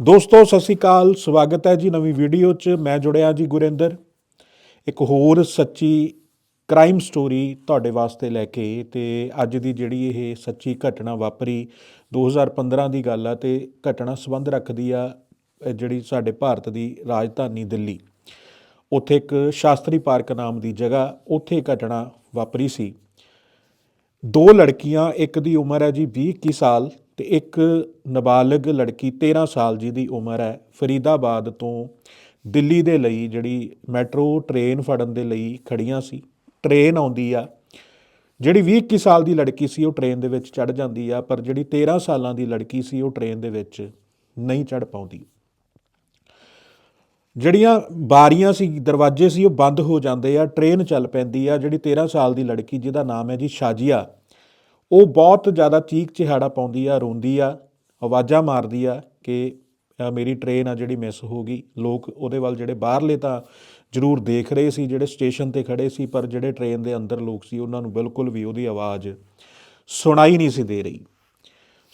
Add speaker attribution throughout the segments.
Speaker 1: ਦੋਸਤੋ, ਸਤਿ ਸ਼੍ਰੀ ਅਕਾਲ। ਸਵਾਗਤ ਹੈ ਜੀ ਨਵੀਂ ਵੀਡੀਓ 'ਚ। ਮੈਂ ਜੁੜਿਆ ਜੀ ਗੁਰਿੰਦਰ। ਇੱਕ ਹੋਰ ਸੱਚੀ ਕ੍ਰਾਈਮ ਸਟੋਰੀ ਤੁਹਾਡੇ ਵਾਸਤੇ ਲੈ ਕੇ ਤੇ ਅੱਜ ਦੀ ਜਿਹੜੀ ਇਹ ਸੱਚੀ ਘਟਨਾ ਵਾਪਰੀ 2015 ਦੀ ਗੱਲ ਆ ਤੇ ਘਟਨਾ ਸੰਬੰਧ ਰੱਖਦੀ ਆ ਜਿਹੜੀ ਸਾਡੇ ਭਾਰਤ ਦੀ ਰਾਜਧਾਨੀ ਦਿੱਲੀ। ਉੱਥੇ ਇੱਕ ਸ਼ਾਸਤਰੀ ਪਾਰਕ ਨਾਮ ਦੀ ਜਗ੍ਹਾ ਉੱਥੇ ਘਟਨਾ ਵਾਪਰੀ ਸੀ। ਦੋ ਲੜਕੀਆਂ, ਇੱਕ ਦੀ ਉਮਰ ਹੈ ਜੀ 20 ਇੱਕੀ ਸਾਲ ਤੇ ਇੱਕ ਨਾਬਾਲਗ ਲੜਕੀ 13 ਸਾਲ ਜੀ ਦੀ ਉਮਰ ਹੈ, ਫਰੀਦਾਬਾਦ ਤੋਂ ਦਿੱਲੀ ਦੇ ਲਈ ਜਿਹੜੀ ਮੈਟਰੋ ਟ੍ਰੇਨ ਫੜਨ ਦੇ ਲਈ ਖੜੀਆਂ ਸੀ। ਟ੍ਰੇਨ ਆਉਂਦੀ ਆ, ਜਿਹੜੀ 20 ਇੱਕੀ ਸਾਲ ਦੀ ਲੜਕੀ ਸੀ ਉਹ ਟ੍ਰੇਨ ਦੇ ਵਿੱਚ ਚੜ ਜਾਂਦੀ ਆ, ਪਰ ਜਿਹੜੀ 13 ਸਾਲਾਂ ਦੀ ਲੜਕੀ ਸੀ ਉਹ ਟ੍ਰੇਨ ਦੇ ਵਿੱਚ ਨਹੀਂ ਚੜ ਪਾਉਂਦੀ। ਜਿਹੜੀਆਂ ਬਾਰੀਆਂ ਸੀ, ਦਰਵਾਜ਼ੇ ਸੀ ਉਹ ਬੰਦ ਹੋ ਜਾਂਦੇ ਆ, ਟ੍ਰੇਨ ਚੱਲ ਪੈਂਦੀ ਆ, ਜਿਹੜੀ 13 ਸਾਲ ਦੀ ਲੜਕੀ ਜਿਹਦਾ ਨਾਮ ਹੈ ਜੀ ਸ਼ਾਜੀਆ। ਉਹ ਬਹੁਤ ਜ਼ਿਆਦਾ ਚੀਕ ਚਿਹਾੜਾ ਪਾਉਂਦੀ ਆ, ਰੋਂਦੀ ਆ, ਆਵਾਜ਼ਾਂ ਮਾਰਦੀ ਆ ਕਿ ਮੇਰੀ ਟ੍ਰੇਨ ਆ ਜਿਹੜੀ ਮਿਸ ਹੋ ਗਈ। ਲੋਕ ਉਹਦੇ ਵੱਲ ਜਿਹੜੇ ਬਾਹਰਲੇ ਤਾਂ ਜ਼ਰੂਰ ਦੇਖ ਰਹੇ ਸੀ, ਜਿਹੜੇ ਸਟੇਸ਼ਨ ਤੇ ਖੜੇ ਸੀ, ਪਰ ਜਿਹੜੇ ਟ੍ਰੇਨ ਦੇ ਅੰਦਰ ਲੋਕ ਸੀ, ਉਹਨਾਂ ਨੂੰ ਬਿਲਕੁਲ ਵੀ ਉਹਦੀ ਆਵਾਜ਼ ਸੁਣਾਈ ਨਹੀਂ ਸੀ ਦੇ ਰਹੀ।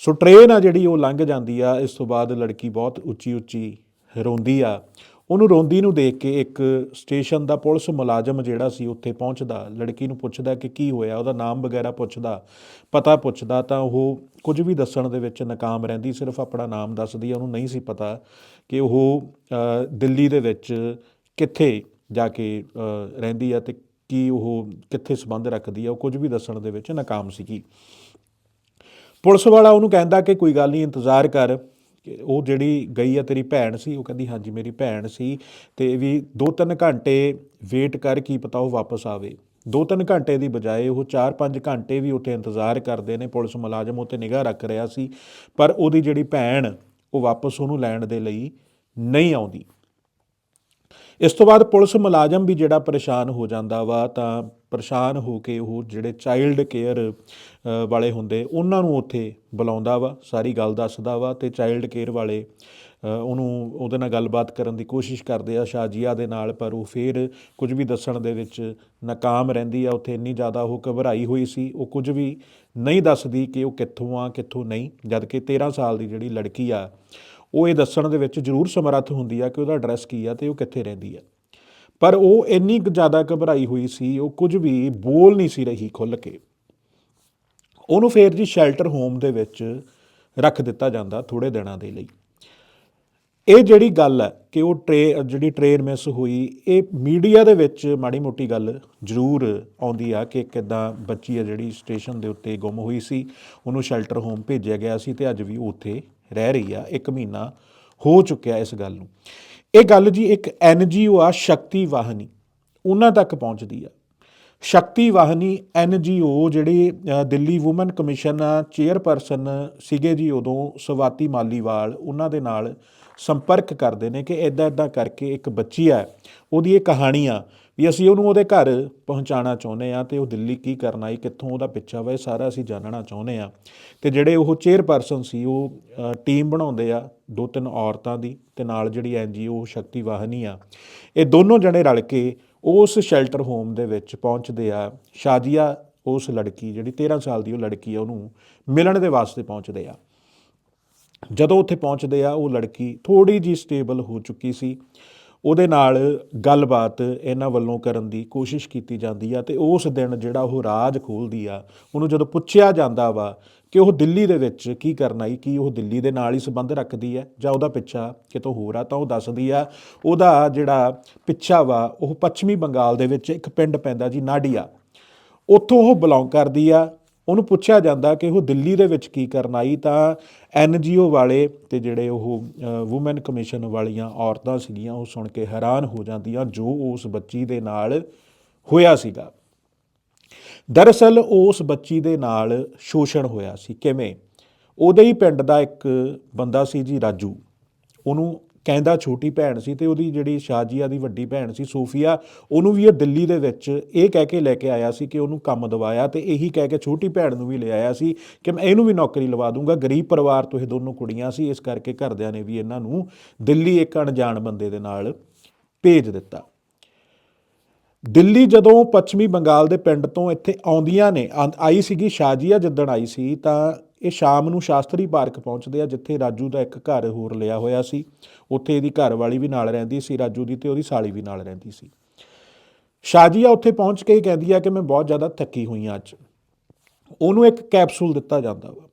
Speaker 1: ਸੋ ਟ੍ਰੇਨ ਆ ਜਿਹੜੀ ਉਹ ਲੰਘ ਜਾਂਦੀ ਆ, ਇਸ ਤੋਂ ਬਾਅਦ ਲੜਕੀ ਬਹੁਤ ਉੱਚੀ ਉੱਚੀ ਰੋਂਦੀ ਆ। ਉਹਨੂੰ ਰੋਂਦੀ ਨੂੰ ਦੇਖ ਕੇ ਇੱਕ ਸਟੇਸ਼ਨ ਦਾ ਪੁਲਿਸ ਮੁਲਾਜ਼ਮ ਜਿਹੜਾ ਸੀ ਉੱਥੇ ਪਹੁੰਚਦਾ, ਲੜਕੀ ਨੂੰ ਪੁੱਛਦਾ ਕਿ ਕੀ ਹੋਇਆ, ਉਹਦਾ ਨਾਮ ਵਗੈਰਾ ਪੁੱਛਦਾ, ਪਤਾ ਪੁੱਛਦਾ ਤਾਂ ਉਹ ਕੁਝ ਵੀ ਦੱਸਣ ਦੇ ਵਿੱਚ ਨਾਕਾਮ ਰਹਿੰਦੀ, ਸਿਰਫ ਆਪਣਾ ਨਾਮ ਦੱਸਦੀ ਆ, ਉਹਨੂੰ ਨਹੀਂ ਸੀ ਪਤਾ ਕਿ ਉਹ ਦਿੱਲੀ ਦੇ ਵਿੱਚ ਕਿੱਥੇ ਜਾ ਕੇ ਰਹਿੰਦੀ ਆ ਤੇ ਕੀ ਉਹ ਕਿੱਥੇ ਸੰਬੰਧ ਰੱਖਦੀ ਆ, ਉਹ ਕੁਝ ਵੀ ਦੱਸਣ ਦੇ ਵਿੱਚ ਨਾਕਾਮ ਸੀਗੀ। ਪੁਲਿਸ ਵਾਲਾ ਉਹਨੂੰ ਕਹਿੰਦਾ ਕਿ ਕੋਈ ਗੱਲ ਨਹੀਂ ਇੰਤਜ਼ਾਰ ਕਰ। ਉਹ ਜਿਹੜੀ ਗਈ ਆ ਤੇਰੀ ਭੈਣ ਸੀ, ਉਹ ਕਹਿੰਦੀ, ਹਾਂਜੀ, ਮੇਰੀ ਭੈਣ ਸੀ। ਤੇ ਵੀ 2-3 ਘੰਟੇ ਵੇਟ ਕਰ ਕੀ ਪਤਾ ਉਹ ਵਾਪਸ ਆਵੇ। 2-3 ਘੰਟੇ ਦੀ ਬਜਾਏ ਉਹ 4-5 ਘੰਟੇ ਵੀ ਉੱਥੇ ਇੰਤਜ਼ਾਰ ਕਰਦੇ ਨੇ, ਪੁਲਿਸ ਮੁਲਾਜ਼ਮ ਉੱਤੇ ਨਿਗਾਹ ਰੱਖ ਰਿਹਾ ਸੀ, ਪਰ ਉਹਦੀ ਜਿਹੜੀ ਭੈਣ, ਉਹ ਵਾਪਸ ਉਹਨੂੰ ਲੈਣ ਦੇ ਲਈ ਨਹੀਂ ਆਉਂਦੀ। ਇਸ ਤੋਂ ਬਾਅਦ ਪੁਲਿਸ ਮੁਲਾਜ਼ਮ ਵੀ ਜਿਹੜਾ ਪਰੇਸ਼ਾਨ ਹੋ ਜਾਂਦਾ ਵਾ, ਤਾਂ ਪਰੇਸ਼ਾਨ ਹੋ ਕੇ ਉਹ ਜਿਹੜੇ ਚਾਈਲਡ ਕੇਅਰ ਵਾਲੇ ਹੁੰਦੇ, ਉਹਨਾਂ ਨੂੰ ਉੱਥੇ ਬੁਲਾਉਂਦਾ ਵਾ, ਸਾਰੀ ਗੱਲ ਦੱਸਦਾ ਵਾ ਤੇ ਚਾਈਲਡ ਕੇਅਰ ਵਾਲੇ ਉਹਨੂੰ ਉਹਦੇ ਨਾਲ ਗੱਲਬਾਤ ਕਰਨ ਦੀ ਕੋਸ਼ਿਸ਼ ਕਰਦੇ ਆ ਸ਼ਾਜੀਆ ਦੇ ਨਾਲ, ਪਰ ਉਹ ਫਿਰ ਕੁਝ ਵੀ ਦੱਸਣ ਦੇ ਵਿੱਚ ਨਾਕਾਮ ਰਹਿੰਦੀ ਆ, ਉੱਥੇ ਇੰਨੀ ਜ਼ਿਆਦਾ ਉਹ ਘਬਰਾਈ ਹੋਈ ਸੀ, ਉਹ ਕੁਝ ਵੀ ਨਹੀਂ ਦੱਸਦੀ ਕਿ ਉਹ ਕਿੱਥੋਂ ਆ, ਕਿੱਥੋਂ ਨਹੀਂ, ਜਦ ਕਿ 13 ਸਾਲ ਦੀ ਜਿਹੜੀ ਲੜਕੀ ਆ, ਉਹ ਇਹ ਦੱਸਣ ਦੇ ਵਿੱਚ ਜ਼ਰੂਰ ਸਮਰੱਥ ਹੁੰਦੀ ਆ ਕਿ ਉਹਦਾ ਐਡਰੈਸ ਕੀ ਆ ਤੇ ਉਹ ਕਿੱਥੇ ਰਹਿੰਦੀ ਆ। ਪਰ ਉਹ ਇੰਨੀ ਕੁ ਜ਼ਿਆਦਾ ਘਬਰਾਈ ਹੋਈ ਸੀ, ਉਹ ਕੁਝ ਵੀ ਬੋਲ ਨਹੀਂ ਸੀ ਰਹੀ ਖੁੱਲ੍ਹ ਕੇ। ਉਹਨੂੰ ਫੇਰ ਜੀ ਸ਼ੈਲਟਰ ਹੋਮ ਦੇ ਵਿੱਚ ਰੱਖ ਦਿੱਤਾ ਜਾਂਦਾ ਥੋੜੇ ਦਿਨਾਂ ਦੇ ਲਈ। ਇਹ ਜਿਹੜੀ ਗੱਲ ਹੈ ਕਿ ਉਹ ਟ੍ਰੇ, ਜਿਹੜੀ ਟ੍ਰੇਨ ਮਿਸ ਹੋਈ, ਇਹ ਮੀਡੀਆ ਦੇ ਵਿੱਚ ਮਾੜੀ ਮੋਟੀ ਗੱਲ ਜ਼ਰੂਰ ਆਉਂਦੀ ਆ ਕਿ ਕਿਦਾਂ ਬੱਚੀ ਆ ਜਿਹੜੀ ਸਟੇਸ਼ਨ ਦੇ ਉੱਤੇ ਗੁੰਮ ਹੋਈ ਸੀ, ਉਹਨੂੰ ਸ਼ੈਲਟਰ ਹੋਮ ਭੇਜਿਆ ਗਿਆ ਸੀ ਤੇ ਅੱਜ ਵੀ ਉਹ ਉੱਥੇ ਰਹਿ ਰਹੀ ਆ, ਇੱਕ ਮਹੀਨਾ ਹੋ ਚੁੱਕਿਆ ਇਸ ਗੱਲ ਨੂੰ। ਇਹ ਗੱਲ ਜੀ ਇੱਕ ਐਨਜੀਓ ਆ, ਸ਼ਕਤੀ ਵਾਹਨੀ। ਉਹਨਾਂ ਤੱਕ ਪਹੁੰਚਦੀ ਆ। ਸ਼ਕਤੀ ਵਾਹਨੀ ਐਨਜੀਓ ਜਿਹੜੀ ਦਿੱਲੀ ਔਮਨ ਕਮਿਸ਼ਨ ਚੇਅਰਪਰਸਨ ਸੀਗੇ ਜੀ ਉਦੋਂ ਸਵਾਤੀ ਮਾਲੀਵਾਲ, ਉਹਨਾਂ ਦੇ ਨਾਲ ਸੰਪਰਕ ਕਰਦੇ ਨੇ ਕਿ ਇਦਾਂ ਇਦਾਂ ਕਰਕੇ ਇੱਕ ਬੱਚੀ ਆ, ਉਹਦੀ ਇਹ ਕਹਾਣੀ ਆ ਵੀ ਅਸੀਂ ਉਹਨੂੰ ਉਹਦੇ ਘਰ ਪਹੁੰਚਾਉਣਾ ਚਾਹੁੰਦੇ ਆ ਤੇ ਉਹ ਦਿੱਲੀ ਕੀ ਕਰਨਾ ਆਈ, ਕਿੱਥੋਂ ਉਹਦਾ ਪਿੱਛਾ ਵਾ, ਇਹ ਸਾਰਾ ਅਸੀਂ ਜਾਣਨਾ ਚਾਹੁੰਦੇ ਆ ਤੇ ਜਿਹੜੇ ਉਹ ਚੇਅਰਪਰਸਨ ਸੀ, ਉਹ ਟੀਮ ਬਣਾਉਂਦੇ ਆ, ਦੋ ਤਿੰਨ ਔਰਤਾਂ ਦੀ ਤੇ ਨਾਲ ਜਿਹੜੀ ਐਨਜੀਓ ਸ਼ਕਤੀ ਵਾਹਨੀ ਆ, ਇਹ ਦੋਨੋਂ ਜਣੇ ਰਲ ਕੇ ਉਸ ਸ਼ੈਲਟਰ ਹੋਮ ਦੇ ਵਿੱਚ ਪਹੁੰਚਦੇ ਆ। ਸ਼ਾਜੀਆ, ਉਸ ਲੜਕੀ ਜਿਹੜੀ 13 ਸਾਲ ਦੀ ਉਹ ਲੜਕੀ ਆ, ਉਹਨੂੰ ਮਿਲਣ ਦੇ ਵਾਸਤੇ ਪਹੁੰਚਦੇ ਆ। ਜਦੋਂ ਉੱਥੇ ਪਹੁੰਚਦੇ ਆ, ਉਹ ਲੜਕੀ ਥੋੜੀ ਜੀ ਸਟੇਬਲ ਹੋ ਚੁੱਕੀ ਸੀ। ਉਹਦੇ ਨਾਲ ਗੱਲਬਾਤ ਇਹਨਾਂ ਵੱਲੋਂ ਕਰਨ ਦੀ ਕੋਸ਼ਿਸ਼ ਕੀਤੀ ਜਾਂਦੀ ਆ ਤੇ ਉਸ ਦਿਨ ਜਿਹੜਾ ਉਹ ਰਾਜ ਖੋਲਦੀ ਆ, ਉਹਨੂੰ ਜਦੋਂ ਪੁੱਛਿਆ ਜਾਂਦਾ ਵਾ ਕਿ ਉਹ ਦਿੱਲੀ ਦੇ ਵਿੱਚ ਕੀ ਕਰਨਾ ਹੈ ਕੀ ਉਹ ਦਿੱਲੀ ਦੇ ਨਾਲ ਹੀ ਸੰਬੰਧ ਰੱਖਦੀ ਹੈ ਜਾਂ ਉਹਦਾ ਪਿੱਛਾ ਕਿਤੋਂ ਹੋਰ ਆ ਤਾਂ ਉਹ ਦੱਸਦੀ ਆ, ਉਹਦਾ ਜਿਹੜਾ ਪਿੱਛਾ ਵਾ ਉਹ ਪੱਛਮੀ ਬੰਗਾਲ ਦੇ ਵਿੱਚ ਇੱਕ ਪਿੰਡ ਪੈਂਦਾ ਜੀ ਨਾਡੀਆ, ਉੱਥੋਂ ਉਹ ਬਿਲੋਂਗ ਕਰਦੀ ਆ ਉਹਨੂੰ ਪੁੱਛਿਆ ਜਾਂਦਾ ਕਿ ਉਹ ਦਿੱਲੀ ਦੇ ਵਿੱਚ ਕੀ ਕਰਨ ਆਈ ਤਾਂ ਐਨਜੀਓ ਵਾਲੇ ਤੇ ਜਿਹੜੇ ਉਹ ਔਮਨ ਕਮਿਸ਼ਨ ਵਾਲੀਆਂ ਔਰਤਾਂ ਸੀਗੀਆਂ, ਉਹ ਸੁਣ ਕੇ ਹੈਰਾਨ ਹੋ ਜਾਂਦੀਆਂ ਜੋ ਉਸ ਬੱਚੀ ਦੇ ਨਾਲ ਹੋਇਆ ਸੀਗਾ। ਦਰਅਸਲ ਉਸ ਬੱਚੀ ਦੇ ਨਾਲ ਸ਼ੋਸ਼ਣ ਹੋਇਆ ਸੀ। ਕਿਵੇਂ? ਉਹਦੇ ਹੀ ਪਿੰਡ ਦਾ ਇੱਕ ਬੰਦਾ ਸੀ ਜੀ ਰਾਜੂ। ਉਹਨੂੰ ਕਹਿੰਦਾ ਛੋਟੀ ਭੈਣ ਸੀ ਤੇ ਉਹਦੀ ਜਿਹੜੀ ਸ਼ਾਜੀਆ ਦੀ ਵੱਡੀ ਭੈਣ ਸੀ ਸੋਫੀਆ, ਉਹਨੂੰ ਵੀ ਇਹ ਦਿੱਲੀ ਦੇ ਵਿੱਚ ਇਹ ਕਹਿ ਕੇ ਲੈ ਕੇ ਆਇਆ ਸੀ ਕਿ ਉਹਨੂੰ ਕੰਮ ਦਵਾਇਆ ਤੇ ਇਹੀ ਕਹਿ ਕੇ ਛੋਟੀ ਭੈਣ ਨੂੰ ਵੀ ਲੈ ਆਇਆ ਸੀ ਕਿ ਮੈਂ ਇਹਨੂੰ ਵੀ ਨੌਕਰੀ ਲਵਾ ਦੂੰਗਾ, ਗਰੀਬ ਪਰਿਵਾਰ ਤੋਂ ਇਹ ਦੋਨੋਂ ਕੁੜੀਆਂ ਸੀ, ਇਸ ਕਰਕੇ ਘਰਦਿਆਂ ਨੇ ਵੀ ਇਹਨਾਂ ਨੂੰ ਦਿੱਲੀ ਇੱਕ ਅਣਜਾਣ ਬੰਦੇ ਦੇ ਨਾਲ ਭੇਜ ਦਿੱਤਾ। ਦਿੱਲੀ ਜਦੋਂ ਪੱਛਮੀ ਬੰਗਾਲ ਦੇ ਪਿੰਡ ਤੋਂ ਇੱਥੇ ਆਉਂਦੀਆਂ ਨੇ, ਆਈ ਸੀਗੀ ਸ਼ਾਜੀਆ ਜਿੱਦਣ ਆਈ ਸੀ ਤਾਂ ਇਹ ਸ਼ਾਮ ਨੂੰ ਸ਼ਾਸਤਰੀ ਪਾਰਕ ਪਹੁੰਚਦੇ ਆ, ਜਿੱਥੇ ਰਾਜੂ ਦਾ ਇੱਕ ਘਰ ਹੋਰ ਲਿਆ ਹੋਇਆ ਸੀ। ਉੱਥੇ ਇਹਦੀ ਘਰ ਵਾਲੀ ਵੀ ਨਾਲ ਰਹਿੰਦੀ ਸੀ, ਰਾਜੂ ਦੀ ਤੇ ਉਹਦੀ ਸਾਲੀ ਵੀ ਨਾਲ ਰਹਿੰਦੀ ਸੀ। ਸ਼ਾਜੀਆ ਉੱਥੇ ਪਹੁੰਚ ਕੇ ਹੀ ਕਹਿੰਦੀ ਆ ਕਿ ਮੈਂ ਬਹੁਤ ਜ਼ਿਆਦਾ ਥੱਕੀ ਹੋਈ ਹਾਂ ਅੱਜ। ਉਹਨੂੰ ਇੱਕ ਕੈਪਸੂਲ ਦਿੱਤਾ ਜਾਂਦਾ ਵਾ।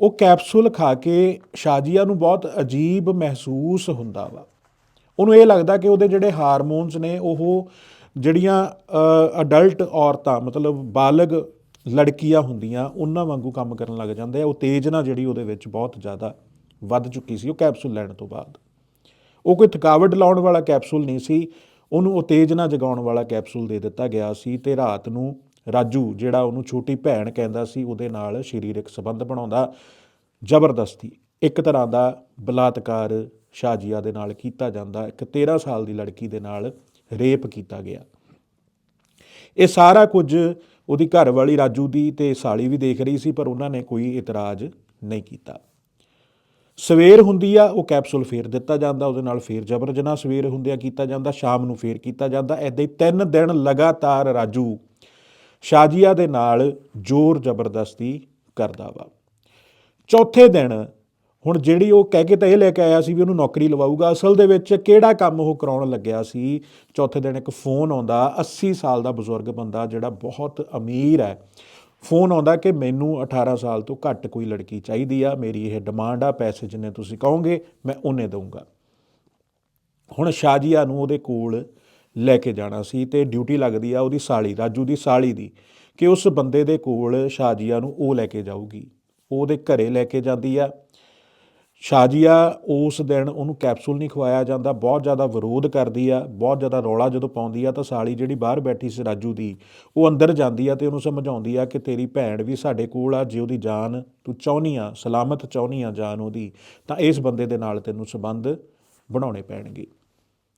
Speaker 1: ਉਹ ਕੈਪਸੂਲ ਖਾ ਕੇ ਸ਼ਾਜੀਆ ਨੂੰ ਬਹੁਤ ਅਜੀਬ ਮਹਿਸੂਸ ਹੁੰਦਾ ਵਾ। ਉਹਨੂੰ ਇਹ ਲੱਗਦਾ ਕਿ ਉਹਦੇ ਜਿਹੜੇ ਹਾਰਮੋਨਸ ਨੇ, ਉਹ ਜਿਹੜੀਆਂ ਅਡਲਟ ਔਰਤਾਂ, ਮਤਲਬ ਬਾਲਗ ਲੜਕੀਆਂ ਹੁੰਦੀਆਂ, ਉਹਨਾਂ ਵਾਂਗੂ ਕੰਮ ਕਰਨ ਲੱਗ ਜਾਂਦੇ ਆ। ਉਤੇਜਨਾ ਜਿਹੜੀ ਉਹਦੇ ਵਿੱਚ ਬਹੁਤ ਜ਼ਿਆਦਾ ਵੱਧ ਚੁੱਕੀ ਸੀ, ਉਹ ਕੈਪਸੂਲ ਲੈਣ ਤੋਂ ਬਾਅਦ। ਉਹ ਕੋਈ ਥਕਾਵਟ ਲਾਉਣ ਵਾਲਾ ਕੈਪਸੂਲ ਨਹੀਂ ਸੀ, ਉਹਨੂੰ ਉਤੇਜਨਾ ਜਗਾਉਣ ਵਾਲਾ ਕੈਪਸੂਲ ਦੇ ਦਿੱਤਾ ਗਿਆ ਸੀ ਤੇ ਰਾਤ ਨੂੰ ਰਾਜੂ, ਜਿਹੜਾ ਉਹਨੂੰ ਛੋਟੀ ਭੈਣ ਕਹਿੰਦਾ ਸੀ, ਉਹਦੇ ਨਾਲ ਸਰੀਰਕ ਸੰਬੰਧ ਬਣਾਉਂਦਾ ਜ਼ਬਰਦਸਤੀ। ਇੱਕ ਤਰ੍ਹਾਂ ਦਾ ਬਲਾਤਕਾਰ ਸ਼ਾਜੀਆ ਦੇ ਨਾਲ ਕੀਤਾ ਜਾਂਦਾ, ਇੱਕ 13 ਸਾਲ ਦੀ ਲੜਕੀ ਦੇ ਨਾਲ ਰੇਪ ਕੀਤਾ ਗਿਆ। ਇਹ ਸਾਰਾ ਕੁਝ ਉਹਦੀ ਘਰ ਵਾਲੀ ਰਾਜੂ ਦੀ ਤੇ ਸਾਲੀ ਵੀ ਦੇਖ ਰਹੀ ਸੀ, ਪਰ ਉਹਨਾਂ ਨੇ ਕੋਈ ਇਤਰਾਜ਼ ਨਹੀਂ ਕੀਤਾ। ਸਵੇਰ ਹੁੰਦੀ ਆ, ਉਹ ਕੈਪਸੂਲ ਫੇਰ ਦਿੱਤਾ ਜਾਂਦਾ, ਉਹਦੇ ਨਾਲ ਫੇਰ ਜਬਰ ਜਨਾਹ ਸਵੇਰ ਹੁੰਦਿਆਂ ਕੀਤਾ ਜਾਂਦਾ, ਸ਼ਾਮ ਨੂੰ ਫੇਰ ਕੀਤਾ ਜਾਂਦਾ। ਐਦਾਂ ਹੀ ਤਿੰਨ ਦਿਨ ਲਗਾਤਾਰ ਰਾਜੂ ਸ਼ਾਜੀਆ ਦੇ ਨਾਲ ਜ਼ੋਰ ਜ਼ਬਰਦਸਤੀ ਕਰਦਾ ਵਾ। ਚੌਥੇ ਦਿਨ ਹੁਣ ਜਿਹੜੀ ਉਹ ਕਹਿ ਕੇ ਤਾਂ ਇਹ ਲੈ ਕੇ ਆਇਆ ਸੀ ਵੀ ਉਹਨੂੰ ਨੌਕਰੀ ਲਵਾਊਗਾ, ਅਸਲ ਦੇ ਵਿੱਚ ਕਿਹੜਾ ਕੰਮ ਉਹ ਕਰਾਉਣ ਲੱਗਿਆ ਸੀ? ਚੌਥੇ ਦਿਨ ਇੱਕ ਫੋਨ ਆਉਂਦਾ 80 ਸਾਲ ਦਾ ਬਜ਼ੁਰਗ ਬੰਦਾ ਜਿਹੜਾ ਬਹੁਤ ਅਮੀਰ ਹੈ। ਫੋਨ ਆਉਂਦਾ ਕਿ ਮੈਨੂੰ 18 ਸਾਲ ਤੋਂ ਘੱਟ ਕੋਈ ਲੜਕੀ ਚਾਹੀਦੀ ਆ, ਮੇਰੀ ਇਹ ਡਿਮਾਂਡ ਆ, ਪੈਸੇ ਜਿੰਨੇ ਤੁਸੀਂ ਕਹੋਗੇ, ਮੈਂ ਉਹਨੇ ਦਊਂਗਾ। ਹੁਣ ਸ਼ਾਜੀਆ ਨੂੰ ਉਹਦੇ ਕੋਲ ਲੈ ਕੇ ਜਾਣਾ ਸੀ ਤੇ ਡਿਊਟੀ ਲੱਗਦੀ ਆ ਉਹਦੀ ਸਾਲੀ, ਰਾਜੂ ਦੀ ਸਾਲੀ ਦੀ, ਕਿ ਉਸ ਬੰਦੇ ਦੇ ਕੋਲ ਸ਼ਾਜੀਆ ਨੂੰ ਉਹ ਲੈ ਕੇ ਜਾਊਗੀ। ਉਹ ਉਹਦੇ ਘਰੇ ਲੈ ਕੇ ਜਾਂਦੀ ਆ। ਸ਼ਾਜੀਆ ਉਸ ਦਿਨ ਉਹਨੂੰ ਕੈਪਸੂਲ ਨਹੀਂ ਖਵਾਇਆ ਜਾਂਦਾ, ਬਹੁਤ ਜ਼ਿਆਦਾ ਵਿਰੋਧ ਕਰਦੀ ਆ, ਬਹੁਤ ਜ਼ਿਆਦਾ ਰੌਲਾ ਜਦੋਂ ਪਾਉਂਦੀ ਆ ਤਾਂ ਸਾਲੀ ਜਿਹੜੀ ਬਾਹਰ ਬੈਠੀ ਸੀ ਰਾਜੂ ਦੀ, ਉਹ ਅੰਦਰ ਜਾਂਦੀ ਆ ਤੇ ਉਹਨੂੰ ਸਮਝਾਉਂਦੀ ਆ ਕਿ ਤੇਰੀ ਭੈਣ ਵੀ ਸਾਡੇ ਕੋਲ ਆ, ਜੇ ਉਹਦੀ ਜਾਨ ਤੂੰ ਚਾਹੁੰਦੀ ਆ, ਸਲਾਮਤ ਚਾਹੁੰਦੀ ਆ ਜਾਨ ਉਹਦੀ, ਤਾਂ ਇਸ ਬੰਦੇ ਦੇ ਨਾਲ ਤੈਨੂੰ ਸੰਬੰਧ ਬਣਾਉਣੇ ਪੈਣਗੇ।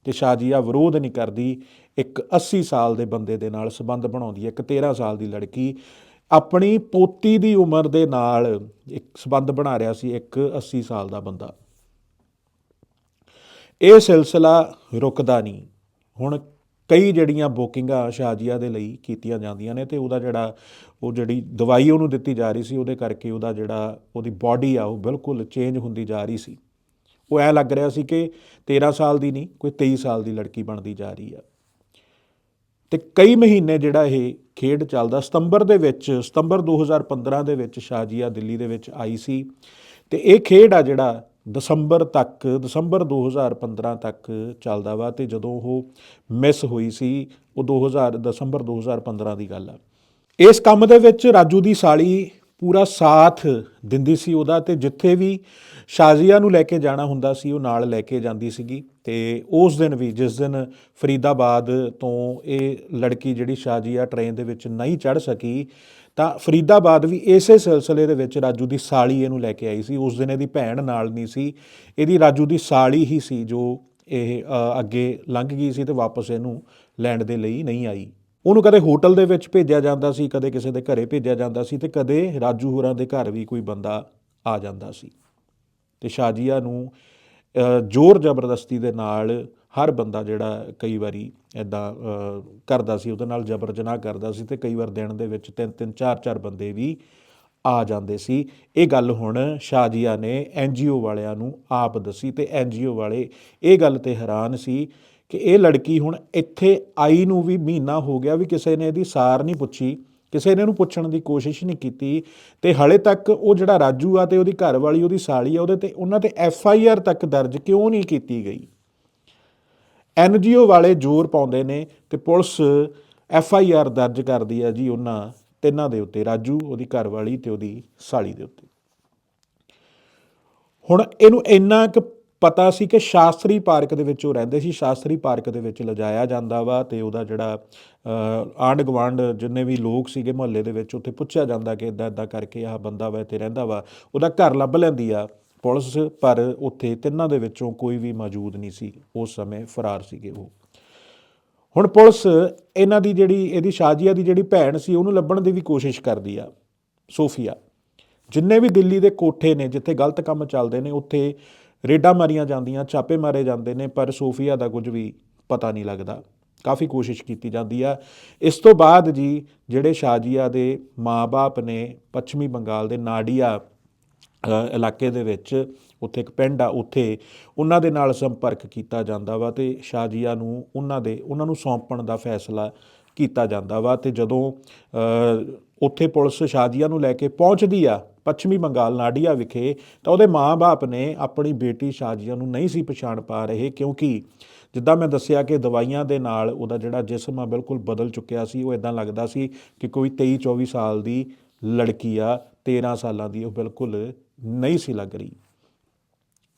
Speaker 1: ਤੇ ਸ਼ਾਜੀਆ ਵਿਰੋਧ ਨਹੀਂ ਕਰਦੀ, ਇੱਕ 80 ਸਾਲ ਦੇ ਬੰਦੇ ਦੇ ਨਾਲ ਸੰਬੰਧ ਬਣਾਉਂਦੀ ਹੈ ਇੱਕ 13 ਸਾਲ ਦੀ ਲੜਕੀ ਆਪਣੀ ਪੋਤੀ ਦੀ ਉਮਰ ਦੇ ਨਾਲ ਇੱਕ ਸੰਬੰਧ ਬਣਾ ਰਿਹਾ ਸੀ ਇੱਕ 80 ਸਾਲ ਦਾ ਬੰਦਾ। ਇਹ ਸਿਲਸਿਲਾ ਰੁਕਦਾ ਨਹੀਂ। ਹੁਣ ਕਈ ਜਿਹੜੀਆਂ ਬੁਕਿੰਗਾਂ ਸ਼ਾਜੀਆ ਦੇ ਲਈ ਕੀਤੀਆਂ ਜਾਂਦੀਆਂ ਨੇ ਤੇ ਉਹਦਾ ਜਿਹੜਾ ਉਹ ਜਿਹੜੀ ਦਵਾਈ ਉਹਨੂੰ ਦਿੱਤੀ ਜਾ ਰਹੀ ਸੀ, ਉਹਦੇ ਕਰਕੇ ਉਹਦਾ ਜਿਹੜਾ ਉਹਦੀ ਬਾਡੀ ਆ, ਉਹ ਬਿਲਕੁਲ ਚੇਂਜ ਹੁੰਦੀ ਜਾ ਰਹੀ ਸੀ। ਉਹ ਐ ਲੱਗ ਰਿਹਾ ਸੀ ਕਿ 13 ਸਾਲ ਦੀ ਨਹੀਂ, ਕੋਈ 23 ਸਾਲ ਦੀ ਲੜਕੀ ਬਣਦੀ ਜਾ ਰਹੀ ਆ। ਤੇ ਕਈ ਮਹੀਨੇ ਜਿਹੜਾ ਇਹ ਖੇਡ ਚੱਲਦਾ, ਸਤੰਬਰ ਦੇ ਵਿੱਚ, ਸਤੰਬਰ 2015 ਦੇ ਵਿੱਚ ਸ਼ਾਜੀਆ ਦਿੱਲੀ ਦੇ ਵਿੱਚ ਆਈ ਸੀ ਤੇ ਇਹ ਖੇਡ ਆ ਜਿਹੜਾ ਦਸੰਬਰ ਤੱਕ, ਦਸੰਬਰ 2015 ਤੱਕ ਚੱਲਦਾ ਵਾ ਤੇ ਜਦੋਂ ਉਹ ਮਿਸ ਹੋਈ ਸੀ, ਉਹ 2000 ਦਸੰਬਰ 2015 ਦੀ ਗੱਲ ਆ। ਇਸ ਕੰਮ ਦੇ ਵਿੱਚ ਰਾਜੂ ਦੀ ਸਾਲੀ ਪੂਰਾ ਸਾਥ ਦਿੰਦੀ ਸੀ ਉਹਦਾ ਤੇ ਜਿੱਥੇ ਵੀ ਸ਼ਾਜ਼ੀਆ ਨੂੰ ਲੈ ਕੇ ਜਾਣਾ ਹੁੰਦਾ ਸੀ, ਉਹ ਨਾਲ ਲੈ ਕੇ ਜਾਂਦੀ ਸੀਗੀ। ਤੇ ਉਸ ਦਿਨ ਵੀ, ਜਿਸ ਦਿਨ ਫਰੀਦਾਬਾਦ ਤੋਂ ਇਹ ਲੜਕੀ ਜਿਹੜੀ ਸ਼ਾਜ਼ੀਆ ਟ੍ਰੇਨ ਦੇ ਵਿੱਚ ਨਹੀਂ ਚੜ ਸਕੀ, ਤਾਂ ਫਰੀਦਾਬਾਦ ਵੀ ਇਸੇ ਸਿਲਸਿਲੇ ਦੇ ਵਿੱਚ ਰਾਜੂ ਦੀ ਸਾਲੀ ਇਹਨੂੰ ਲੈ ਕੇ ਆਈ ਸੀ। ਉਸ ਦਿਨ ਇਹਦੀ ਭੈਣ ਨਾਲ ਨਹੀਂ ਸੀ, ਇਹਦੀ ਰਾਜੂ ਦੀ ਸਾਲੀ ਹੀ ਸੀ ਜੋ ਇਹ ਅੱਗੇ ਲੰਘ ਗਈ ਸੀ ਤੇ ਵਾਪਸ ਇਹਨੂੰ ਲੈਣ ਦੇ ਲਈ ਨਹੀਂ ਆਈ। ਉਹਨੂੰ ਕਦੇ ਹੋਟਲ ਦੇ ਵਿੱਚ ਭੇਜਿਆ ਜਾਂਦਾ ਸੀ, ਕਦੇ ਕਿਸੇ ਦੇ ਘਰੇ ਭੇਜਿਆ ਜਾਂਦਾ ਸੀ ਤੇ ਕਦੇ ਰਾਜੂ ਹੋਰਾਂ ਦੇ ਘਰ ਵੀ ਕੋਈ ਬੰਦਾ ਆ ਜਾਂਦਾ ਸੀ। ਤੇ ਸ਼ਾਜੀਆ ਨੂੰ ਜ਼ੋਰ ਜ਼ਬਰਦਸਤੀ ਦੇ ਨਾਲ ਹਰ ਬੰਦਾ ਜਿਹੜਾ ਕਈ ਵਾਰੀ ਇਦਾਂ ਕਰਦਾ ਸੀ, ਉਹਦੇ ਨਾਲ ਜ਼ਬਰ ਜਨਾਹ ਕਰਦਾ ਸੀ ਤੇ ਕਈ ਵਾਰ ਦਿਨ ਦੇ ਵਿੱਚ ਤਿੰਨ ਤਿੰਨ, ਚਾਰ ਚਾਰ ਬੰਦੇ ਵੀ ਆ ਜਾਂਦੇ ਸੀ। ਇਹ ਗੱਲ ਹੁਣ ਸ਼ਾਜੀਆ ਨੇ ਐਨਜੀਓ ਵਾਲਿਆਂ ਨੂੰ ਆਪ ਦੱਸੀ ਤੇ ਐਨਜੀਓ ਵਾਲੇ ਇਹ ਗੱਲ ਤੇ ਹੈਰਾਨ ਸੀ ਕਿ ਇਹ ਲੜਕੀ ਹੁਣ ਇੱਥੇ ਆਈ ਨੂੰ ਵੀ ਮਹੀਨਾ ਹੋ ਗਿਆ ਵੀ ਕਿਸੇ ਨੇ ਇਹਦੀ ਸਾਰ ਨਹੀਂ ਪੁੱਛੀ, ਕਿਸੇ ਨੇ ਇਹਨੂੰ ਪੁੱਛਣ ਦੀ ਕੋਸ਼ਿਸ਼ ਨਹੀਂ ਕੀਤੀ ਤੇ ਹਲੇ ਤੱਕ ਉਹ ਜਿਹੜਾ ਰਾਜੂ ਆ ਤੇ ਉਹਦੀ ਘਰ ਵਾਲੀ ਉਹਦੀ ਸਾਲੀ ਆ ਉਹਦੇ ਤੇ ਉਹਨਾਂ ਤੇ ਐਫ ਆਈ ਆਰ ਤੱਕ ਦਰਜ ਕਿਉਂ ਨਹੀਂ ਕੀਤੀ ਗਈ? ਐਨ ਜੀ ਓ ਵਾਲੇ ਜ਼ੋਰ ਪਾਉਂਦੇ ਨੇ ਤੇ ਪੁਲਿਸ ਐਫ ਆਈ ਆਰ ਦਰਜ ਕਰਦੀ ਆ ਜੀ ਉਹਨਾਂ ਤਿੰਨਾਂ ਦੇ ਉੱਤੇ, ਰਾਜੂ, ਉਹਦੀ ਘਰ ਵਾਲੀ ਤੇ ਉਹਦੀ ਸਾਲੀ ਦੇ ਉੱਤੇ। ਹੁਣ ਇਹਨੂੰ ਇੰਨਾ ਕੁ ਪਤਾ ਸੀ ਕਿ ਸ਼ਾਸਤਰੀ ਪਾਰਕ ਦੇ ਵਿੱਚ ਉਹ ਰਹਿੰਦੇ ਸੀ, ਸ਼ਾਸਤਰੀ ਪਾਰਕ ਦੇ ਵਿੱਚ ਲਿਜਾਇਆ ਜਾਂਦਾ ਵਾ ਤੇ ਉਹਦਾ ਜਿਹੜਾ ਆਂਡ ਗਵਾਂਡ ਜਿੰਨੇ ਵੀ ਲੋਕ ਸੀਗੇ ਮੁਹੱਲੇ ਦੇ ਵਿੱਚ ਉੱਥੇ ਪੁੱਛਿਆ ਜਾਂਦਾ ਕਿ ਇਦਾਂ ਇਦਾਂ ਕਰਕੇ ਆਹ ਬੰਦਾ ਵਾ ਇੱਥੇ ਰਹਿੰਦਾ ਵਾ, ਉਹਦਾ ਘਰ ਲੱਭ ਲੈਂਦੀ ਆ ਪੁਲਿਸ, ਪਰ ਉੱਥੇ ਤਿੰਨਾਂ ਦੇ ਵਿੱਚੋਂ ਕੋਈ ਵੀ ਮੌਜੂਦ ਨਹੀਂ ਸੀ, ਉਸ ਸਮੇਂ ਫਰਾਰ ਸੀਗੇ ਉਹ। ਹੁਣ ਪੁਲਿਸ ਇਹਨਾਂ ਦੀ ਜਿਹੜੀ, ਇਹਦੀ ਸ਼ਾਜੀਆ ਦੀ ਜਿਹੜੀ ਭੈਣ ਸੀ, ਉਹਨੂੰ ਲੱਭਣ ਦੀ ਵੀ ਕੋਸ਼ਿਸ਼ ਕਰਦੀ ਆ, ਸੋਫੀਆ। ਜਿੰਨੇ ਵੀ ਦਿੱਲੀ ਦੇ ਕੋਠੇ ਨੇ, ਜਿੱਥੇ ਗਲਤ ਕੰਮ ਚੱਲਦੇ ਨੇ, ਉੱਥੇ ਰੇਡਾਂ ਮਾਰੀਆਂ ਜਾਂਦੀਆਂ, ਛਾਪੇ ਮਾਰੇ ਜਾਂਦੇ ਨੇ, ਪਰ ਸੋਫੀਆ ਦਾ ਕੁਝ ਵੀ ਪਤਾ ਨਹੀਂ ਲੱਗਦਾ। ਕਾਫੀ ਕੋਸ਼ਿਸ਼ ਕੀਤੀ ਜਾਂਦੀ ਆ। ਇਸ ਤੋਂ ਬਾਅਦ ਜੀ ਜਿਹੜੇ ਸ਼ਾਜੀਆ ਦੇ ਮਾਪੇ ਨੇ ਪੱਛਮੀ ਬੰਗਾਲ ਦੇ ਨਾਡੀਆ ਇਲਾਕੇ ਦੇ ਵਿੱਚ ਉੱਥੇ ਇੱਕ ਪਿੰਡ ਆ, ਉੱਥੇ ਉਹਨਾਂ ਦੇ ਨਾਲ ਸੰਪਰਕ ਕੀਤਾ ਜਾਂਦਾ ਵਾ ਤੇ ਸ਼ਾਜੀਆ ਨੂੰ ਉਹਨਾਂ ਦੇ, ਉਹਨਾਂ ਨੂੰ ਸੌਂਪਣ ਦਾ ਫੈਸਲਾ ਕੀਤਾ ਜਾਂਦਾ ਵਾ ਤੇ ਜਦੋਂ ਉੱਥੇ ਪੁਲਿਸ ਸ਼ਾਦੀਆਂ ਨੂੰ ਲੈ ਕੇ ਪਹੁੰਚਦੀ ਆ ਪੱਛਮੀ ਬੰਗਾਲ ਨਾਡੀਆ ਵਿਖੇ, ਤਾਂ ਉਹਦੇ ਮਾਂ-ਬਾਪ ਨੇ ਆਪਣੀ ਬੇਟੀ ਸ਼ਾਜੀਆ ਨੂੰ ਨਹੀਂ ਸੀ ਪਛਾਣ ਪਾ ਰਹੇ ਕਿਉਂਕਿ ਜਿੱਦਾਂ ਮੈਂ ਦੱਸਿਆ ਕਿ ਦਵਾਈਆਂ ਦੇ ਨਾਲ ਉਹਦਾ ਜਿਹੜਾ ਜਿਸਮ ਆ ਬਿਲਕੁਲ ਬਦਲ ਚੁੱਕਿਆ ਸੀ, ਉਹ ਇਦਾਂ ਲੱਗਦਾ ਸੀ ਕਿ ਕੋਈ 23 24 ਸਾਲ ਦੀ ਲੜਕੀ ਆ 13 ਸਾਲਾਂ ਦੀ ਉਹ ਬਿਲਕੁਲ ਨਹੀਂ ਸੀ ਲੱਗ ਰਹੀ।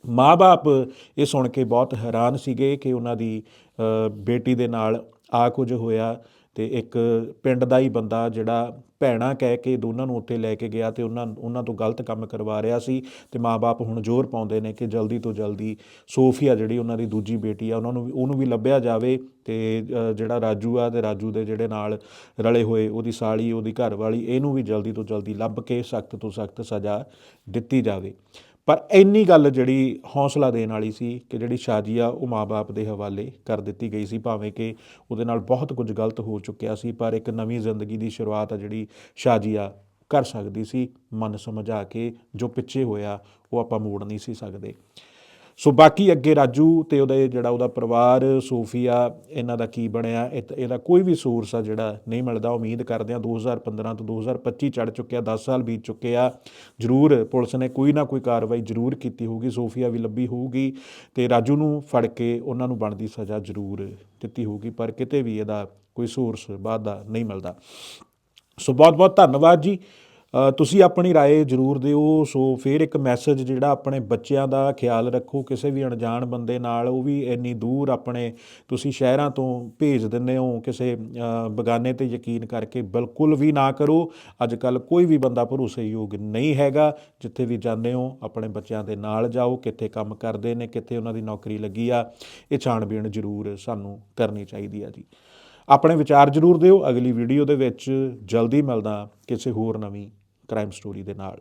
Speaker 1: ਮਾਪੇ ਇਹ ਸੁਣ ਕੇ ਬਹੁਤ ਹੈਰਾਨ ਸੀਗੇ ਕਿ ਉਹਨਾਂ ਦੀ ਬੇਟੀ ਦੇ ਨਾਲ ਆ ਕੁਝ ਹੋਇਆ। ਤੇ ਇੱਕ ਪਿੰਡ ਦਾ ਹੀ ਬੰਦਾ ਜਿਹੜਾ ਭੈਣਾ ਕਹਿ ਕੇ ਦੋਨਾਂ ਨੂੰ ਉੱਥੇ ਲੈ ਕੇ ਗਿਆ ਤੇ ਉਹਨਾਂ ਉਹਨਾਂ ਤੋਂ ਗਲਤ ਕੰਮ ਕਰਵਾ ਰਿਹਾ ਸੀ ਤੇ ਮਾਪੇ ਹੁਣ ਜ਼ੋਰ ਪਾਉਂਦੇ ਨੇ ਕਿ ਜਲਦੀ ਤੋਂ ਜਲਦੀ ਸੋਫੀਆ ਜਿਹੜੀ ਉਹਨਾਂ ਦੀ ਦੂਜੀ ਬੇਟੀ ਆ, ਉਹਨਾਂ ਨੂੰ ਵੀ- ਉਹਨੂੰ ਵੀ ਲੱਭਿਆ ਜਾਵੇ ਤੇ ਜਿਹੜਾ ਰਾਜੂ ਆ ਤੇ ਰਾਜੂ ਦੇ ਜਿਹੜੇ ਨਾਲ ਰਲੇ ਹੋਏ ਉਹਦੀ ਸਾਲੀ, ਉਹਦੀ ਘਰ ਵਾਲੀ ਇਹਨੂੰ ਵੀ ਜਲਦੀ ਤੋਂ ਜਲਦੀ ਲੱਭ ਕੇ ਸਖਤ ਤੋਂ ਸਖਤ ਸਜ਼ਾ ਦਿੱਤੀ ਜਾਵੇ। ਪਰ ਇੰਨੀ ਗੱਲ ਜਿਹੜੀ ਹੌਸਲਾ ਦੇਣ ਵਾਲੀ ਸੀ ਕਿ ਜਿਹੜੀ ਸ਼ਾਜ਼ੀ ਆ, ਉਹ ਮਾਪੇ ਦੇ ਹਵਾਲੇ ਕਰ ਦਿੱਤੀ ਗਈ ਸੀ, ਭਾਵੇਂ ਕਿ ਉਹਦੇ ਨਾਲ ਬਹੁਤ ਕੁਝ ਗਲਤ ਹੋ ਚੁੱਕਿਆ ਸੀ, ਪਰ ਇੱਕ ਨਵੀਂ ਜ਼ਿੰਦਗੀ ਦੀ ਸ਼ੁਰੂਆਤ ਆ ਜਿਹੜੀ ਸ਼ਾਜ਼ੀ ਆ ਕਰ ਸਕਦੀ ਸੀ, ਮਨ ਸਮਝਾ ਕੇ ਜੋ ਪਿੱਛੇ ਹੋਇਆ, ਉਹ ਆਪਾਂ ਮੋੜ ਨਹੀਂ ਸੀ ਸਕਦੇ। ਸੋ ਬਾਕੀ ਅੱਗੇ ਰਾਜੂ ਤੇ ਉਹਦੇ ਜਿਹੜਾ ਉਹਦਾ ਪਰਿਵਾਰ, ਸੋਫੀਆ, ਇਹਨਾਂ ਦਾ ਕੀ ਬਣਿਆ, ਇਹ- ਇਹਦਾ ਕੋਈ ਵੀ ਸੋਰਸ ਆ ਜਿਹੜਾ ਨਹੀਂ ਮਿਲਦਾ, ਉਮੀਦ ਕਰਦੇ ਆ 2015 ਤੋਂ 2025 ਚੜ ਚੁੱਕਿਆ 10 ਸਾਲ ਬੀਤ ਚੁੱਕੇ ਆ। ਜ਼ਰੂਰ ਪੁਲਿਸ ਨੇ ਕੋਈ ਨਾ ਕੋਈ ਕਾਰਵਾਈ ਜ਼ਰੂਰ ਕੀਤੀ ਹੋਊਗੀ, ਸੋਫੀਆ ਵੀ ਲੱਭੀ ਹੋਊਗੀ ਤੇ ਰਾਜੂ ਨੂੰ ਫੜ ਕੇ ਉਹਨਾਂ ਨੂੰ ਬਣਦੀ ਸਜ਼ਾ ਜ਼ਰੂਰ ਦਿੱਤੀ ਹੋਊਗੀ, ਪਰ ਕਿਤੇ ਵੀ ਇਹਦਾ ਕੋਈ ਸੋਰਸ ਬਾਅਦ ਦਾ ਨਹੀਂ ਮਿਲਦਾ। ਸੋ ਬਹੁਤ ਬਹੁਤ ਧੰਨਵਾਦ ਜੀ। ਤੁਸੀਂ ਆਪਣੀ ਰਾਏ ਜ਼ਰੂਰ ਦਿਓ। ਸੋ ਫਿਰ ਇੱਕ ਮੈਸੇਜ ਜਿਹੜਾ ਆਪਣੇ ਬੱਚਿਆਂ ਦਾ ਖਿਆਲ ਰੱਖੋ। ਕਿਸੇ ਵੀ ਅਣਜਾਣ ਬੰਦੇ ਨਾਲ ਉਹ ਵੀ ਇੰਨੀ ਦੂਰ ਆਪਣੇ ਤੁਸੀਂ ਸ਼ਹਿਰਾਂ ਤੋਂ ਭੇਜ ਦਿੰਦੇ ਹੋ। ਕਿਸੇ ਬਗਾਨੇ ਤੇ ਯਕੀਨ ਕਰਕੇ ਬਿਲਕੁਲ ਵੀ ਨਾ ਕਰੋ। ਅੱਜ ਕੱਲ ਕੋਈ ਵੀ ਬੰਦਾ ਭਰੋਸੇਯੋਗ ਨਹੀਂ ਹੈਗਾ। ਜਿੱਥੇ ਵੀ ਜਾਂਦੇ ਹੋ, ਆਪਣੇ ਬੱਚਿਆਂ ਦੇ ਨਾਲ ਜਾਓ। ਕਿੱਥੇ ਕੰਮ ਕਰਦੇ ਨੇ, ਕਿੱਥੇ ਉਹਨਾਂ ਦੀ ਨੌਕਰੀ ਲੱਗੀ ਆ। ਇਹ ਛਾਣਬੀਣ ਜ਼ਰੂਰ ਸਾਨੂੰ ਕਰਨੀ ਚਾਹੀਦੀ ਆ ਜੀ। ਆਪਣੇ ਵਿਚਾਰ ਜ਼ਰੂਰ ਦਿਓ। ਅਗਲੀ ਵੀਡੀਓ ਦੇ ਵਿੱਚ ਜਲਦੀ ਮਿਲਦਾ ਕਿਸੇ ਹੋਰ ਨਵੀਂ ਕ੍ਰਾਈਮ ਸਟੋਰੀ ਦੇ ਨਾਲ।